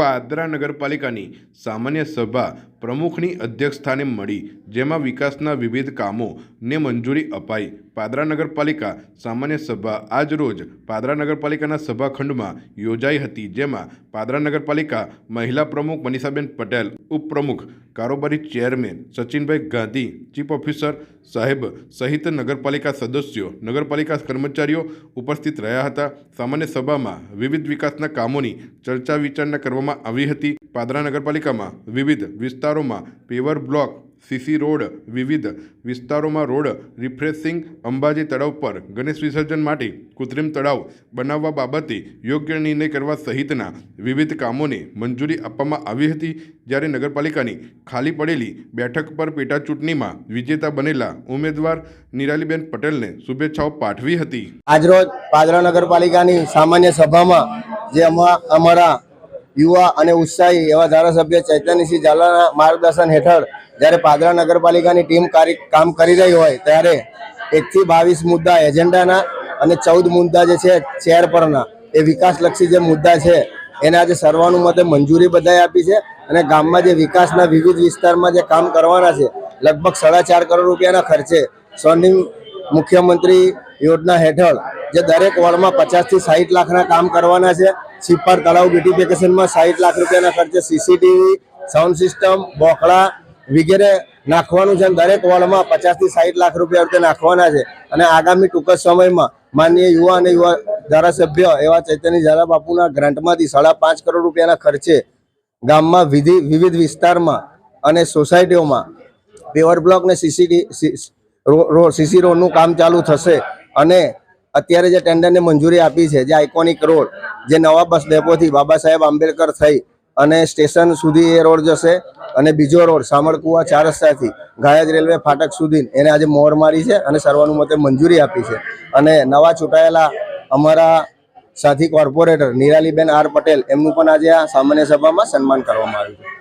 પાદરા નગરપાલિકાની સામાન્ય સભા પ્રમુખની અધ્યક્ષસ્થાને મળી, જેમાં વિકાસના વિવિધ કામોને મંજૂરી અપાઈ. પાદરા નગરપાલિકા સામાન્ય સભા આજ રોજ પાદરા નગરપાલિકાના સભાખંડમાં યોજાઈ હતી, જેમાં પાદરા નગરપાલિકા મહિલા પ્રમુખ મનીષાબેન પટેલ, ઉપપ્રમુખ કારોબારી ચેરમેન સચિનભાઈ ગાંધી, ચીફ ઓફિસર સાહેબ સહિત નગરપાલિકા સદસ્યો, નગરપાલિકા કર્મચારીઓ ઉપસ્થિત રહ્યા હતા. સામાન્ય સભામાં વિવિધ વિકાસના કામોની ચર્ચા વિચારણા કરવામાં આવી હતી. પાદરા નગરપાલિકામાં વિવિધ વિસ્તારોમાં પેવર બ્લોક, સીસી રોડ, વિવિધ વિસ્તારોમાં રોડ રિફ્રેશિંગ, અંબાજી તળાવ પર ગણેશ વિસર્જન માટે કૃત્રિમ તળાવ બનાવવા બાબતે યોગ્ય નિર્ણય કરવા સહિતના વિવિધ કામોને મંજૂરી આપવામાં આવી હતી. જ્યારે નગરપાલિકાની ખાલી પડેલી બેઠક પર પેટાચૂંટણીમાં વિજેતા બનેલા ઉમેદવાર નિરાલીબેન પટેલને શુભેચ્છાઓ પાઠવી હતી. આજરોજ પાદરા નગરપાલિકાની સામાન્ય સભામાં જે અમારા યુવા અને ઉત્સાહી એવા ધારાસભ્ય ચૈતન્યસિંહ ઝાલાના માર્ગદર્શન હેઠળ જ્યારે પાદરા નગરપાલિકાની ટીમ કામ કરી રહી હોય ત્યારે એકથી બાવીસ મુદ્દા એજન્ડાના અને ચૌદ મુદ્દા જે છે ચેર પરના એ વિકાસલક્ષી જે મુદ્દા છે, એને આજે સર્વાનુમતે મંજૂરી બધાએ આપી છે અને ગામમાં જે વિકાસના વિવિધ વિસ્તારમાં જે કામ કરવાના છે, લગભગ સાડા ચાર કરોડ રૂપિયાના ખર્ચે સ્વર્ણિમ મુખ્યમંત્રી યોજના હેઠળ જે દરેક વોર્ડમાં પચાસથી સાહીઠ લાખના કામ કરવાના છે છીપાર તળાવ બ્યુટિફિકેશનમાં સાહીઠ લાખ રૂપિયાના ખર્ચે સીસીટીવી સાઉન્ડ સિસ્ટમ બોકડા વગેરે નાખવાનું છે દરેક વોર્ડમાં પચાસથી સાહીઠ લાખ રૂપિયા રૂપિયા નાખવાના છે. અને આગામી ટૂંક સમયમાં માનનીય યુવા અને યુવા ધારાસભ્ય એવા ચૈતન્ય ઝાલા બાપુના ગ્રાન્ટમાંથી સાડા પાંચ કરોડ રૂપિયાના ખર્ચે ગામમાં વિધિ, વિવિધ વિસ્તારમાં અને સોસાયટીઓમાં પેવર બ્લોક ને સીસીટી સીસી રોડનું કામ ચાલુ થશે અને અત્યારે જે ટેન્ડરને મંજૂરી આપી છે, જે આઇકોનિક રોડ જે નવા બસ ડેપોથી બાબા સાહેબ આંબેડકર થઈ અને સ્ટેશન સુધી એ રોડ જશે અને બીજો રોડ સામરકુવા ચાર રસ્તાથી ગાયજ રેલવે ફાટક સુધી એને આજે મોહર મારી છે અને સર્વાનુમતે મંજૂરી આપી છે. અને નવા ચૂંટાયેલા અમારા સાથી કોર્પોરેટર નિરાલીબેન આર પટેલ, એમનું પણ આજે આ સામાન્ય સભામાં સન્માન કરવામાં આવ્યું છે.